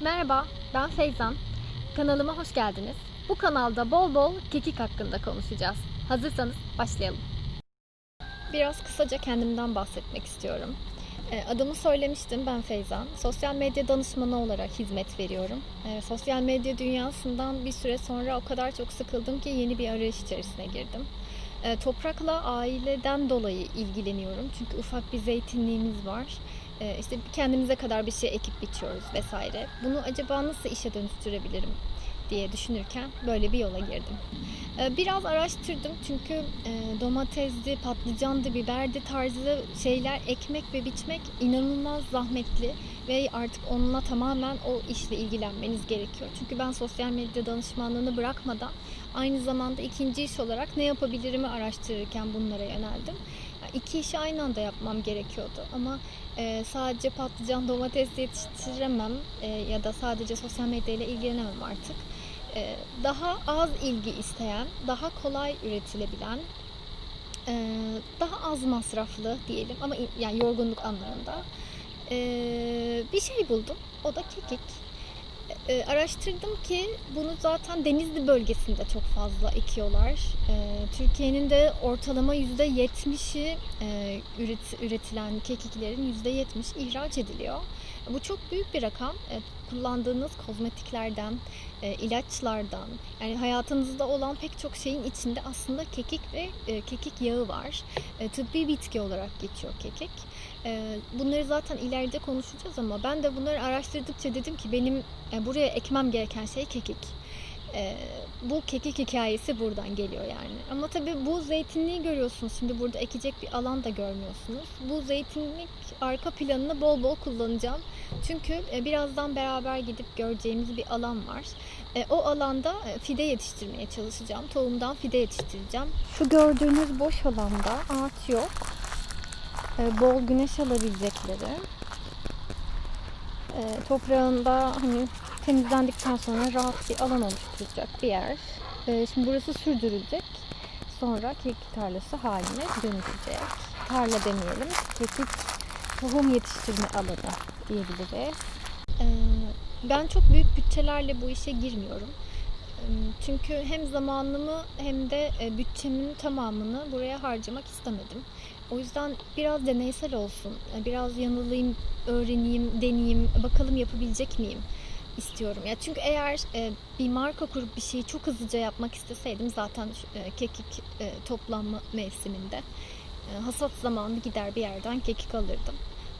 Merhaba, ben Feyzan. Kanalıma hoş geldiniz. Bu kanalda bol bol kekik hakkında konuşacağız. Hazırsanız başlayalım. Biraz kısaca kendimden bahsetmek istiyorum. E, Adımı söylemiştim, ben Feyzan. Sosyal medya danışmanı olarak hizmet veriyorum. E, Sosyal medya dünyasından bir süre sonra o kadar çok sıkıldım ki yeni bir arayış içerisine girdim. E, Toprakla aileden dolayı ilgileniyorum. Çünkü ufak bir zeytinliğimiz var. E, işte kendimize kadar bir şey ekip biçiyoruz vesaire. Bunu acaba nasıl işe dönüştürebilirim diye düşünürken böyle bir yola girdim. E, Biraz araştırdım çünkü e, domatesdi, patlıcandı, biberdi tarzı şeyler ekmek ve biçmek inanılmaz zahmetli ve artık onunla tamamen o işle ilgilenmeniz gerekiyor. Çünkü ben sosyal medya danışmanlığını bırakmadan aynı zamanda ikinci iş olarak ne yapabilirimi araştırırken bunlara yöneldim. İki işi aynı anda yapmam gerekiyordu ama e, sadece patlıcan, domates yetiştiremem e, ya da sadece sosyal medya ile ilgilenemem artık. E, daha az ilgi isteyen, daha kolay üretilebilen, e, daha az masraflı diyelim ama yani yorgunluk anlamında e, bir şey buldum. O da kekik. E, araştırdım ki bunu zaten Denizli bölgesinde çok fazla ekiyorlar. E, Türkiye'nin de ortalama %70'i e, üret, üretilen kekiklerin %70 ihraç ediliyor. Bu çok büyük bir rakam. E, kullandığınız kozmetiklerden, e, ilaçlardan, yani hayatınızda olan pek çok şeyin içinde aslında kekik ve e, kekik yağı var. E, tıbbi bitki olarak geçiyor kekik. E, bunları zaten ileride konuşacağız ama ben de bunları araştırdıkça dedim ki benim e, buraya ekmem gereken şey kekik. E, bu kekik hikayesi buradan geliyor yani. Ama tabii bu zeytinliği görüyorsunuz. Şimdi burada ekecek bir alan da görmüyorsunuz. Bu zeytinlik arka planını bol bol kullanacağım. Çünkü e, birazdan beraber gidip göreceğimiz bir alan var. E, O alanda fide yetiştirmeye çalışacağım. Tohumdan fide yetiştireceğim. Şu gördüğünüz boş alanda ağaç yok. E, Bol güneş alabilecekleri. E, Toprağında hani temizlendikten sonra rahat bir alan oluşturacak bir yer. E, Şimdi burası sürdürülecek. Sonra kekik tarlası haline dönüşecek. Tarla demeyelim. Kekik tohum yetiştirme alanı diyebiliriz. Ee, Ben çok büyük bütçelerle bu işe girmiyorum. Ee, Çünkü hem zamanımı hem de e, bütçemin tamamını buraya harcamak istemedim. O yüzden biraz deneysel olsun, biraz yanılayım, öğreneyim, deneyeyim, bakalım yapabilecek miyim istiyorum. Ya çünkü eğer e, bir marka kurup bir şeyi çok hızlıca yapmak isteseydim zaten e, kekik e, toplanma mevsiminde e, hasat zamanı gider bir yerden kekik alırdım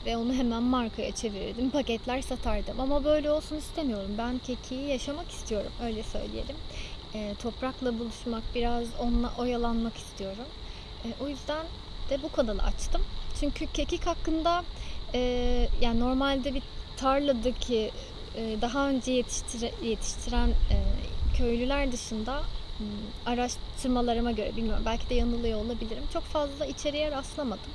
ve onu hemen markaya çevirirdim, paketler satardım. Ama böyle olsun istemiyorum. Ben kekiği yaşamak istiyorum, öyle söyleyelim. E, toprakla buluşmak, biraz onunla oyalanmak istiyorum. E, o yüzden de bu kanalı açtım. Çünkü kekik hakkında e, yani normalde bir tarladaki e, daha önce yetiştire, yetiştiren e, köylüler dışında m, araştırmalarıma göre bilmiyorum belki de yanılıyor olabilirim. Çok fazla içeriğe rastlamadım.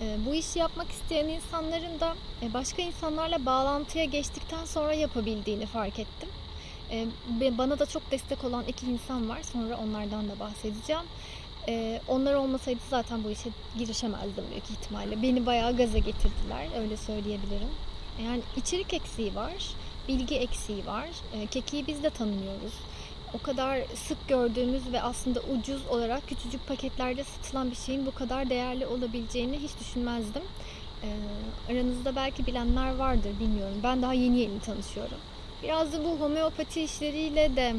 E, Bu işi yapmak isteyen insanların da e, başka insanlarla bağlantıya geçtikten sonra yapabildiğini fark ettim. E, Bana da çok destek olan iki insan var. Sonra onlardan da bahsedeceğim. E, Onlar olmasaydı zaten bu işe girişemezdim büyük ihtimalle. Beni bayağı gaza getirdiler, öyle söyleyebilirim. Yani içerik eksiği var, bilgi eksiği var. E, Kekiği biz de tanımıyoruz. O kadar sık gördüğümüz ve aslında ucuz olarak küçücük paketlerde satılan bir şeyin bu kadar değerli olabileceğini hiç düşünmezdim. Ee, aranızda belki bilenler vardır bilmiyorum. Ben daha yeni yeni tanışıyorum. Biraz da bu homeopati işleriyle de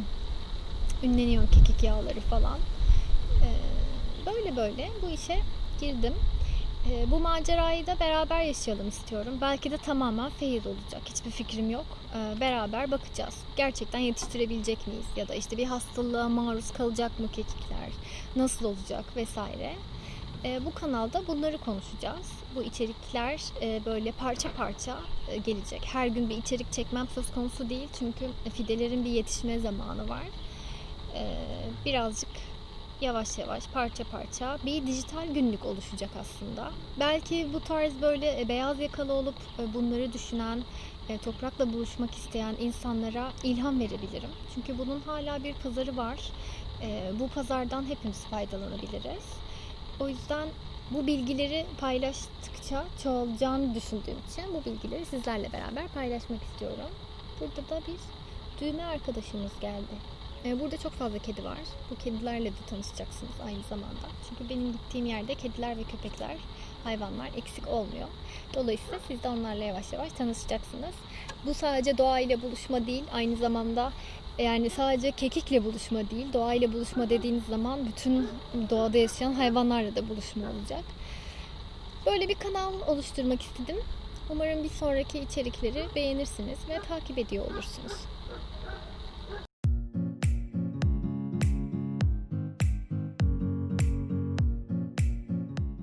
ünleniyor kekik yağları falan. Böyle böyle bu işe girdim. Ee, bu macerayı da beraber yaşayalım istiyorum. Belki de tamamen feyiz olacak. Hiçbir fikrim yok. Ee, beraber bakacağız. Gerçekten yetiştirebilecek miyiz? Ya da işte bir hastalığa maruz kalacak mı kekikler? Nasıl olacak vesaire. Ee, bu kanalda bunları konuşacağız. Bu içerikler e, böyle parça parça e, gelecek. Her gün bir içerik çekmem söz konusu değil. Çünkü fidelerin bir yetişme zamanı var. Ee, birazcık yavaş yavaş parça parça bir dijital günlük oluşacak aslında. Belki bu tarz böyle e, beyaz yakalı olup e, bunları düşünen, e, toprakla buluşmak isteyen insanlara ilham verebilirim. Çünkü bunun hala bir pazarı var. Bu pazardan hepimiz faydalanabiliriz. O yüzden bu bilgileri paylaştıkça çoğalacağını düşündüğüm için bu bilgileri sizlerle beraber paylaşmak istiyorum. Burada da bir düğme arkadaşımız geldi. Ee, Burada çok fazla kedi var. Bu kedilerle de tanışacaksınız aynı zamanda. Çünkü benim gittiğim yerde kediler ve köpekler, hayvanlar eksik olmuyor. Dolayısıyla siz de onlarla yavaş yavaş tanışacaksınız. Bu sadece doğayla buluşma değil, aynı zamanda yani sadece kekikle buluşma değil, doğayla buluşma dediğiniz zaman bütün doğada yaşayan hayvanlarla da buluşma olacak. Böyle bir kanal oluşturmak istedim. Umarım bir sonraki içerikleri beğenirsiniz ve takip ediyor olursunuz.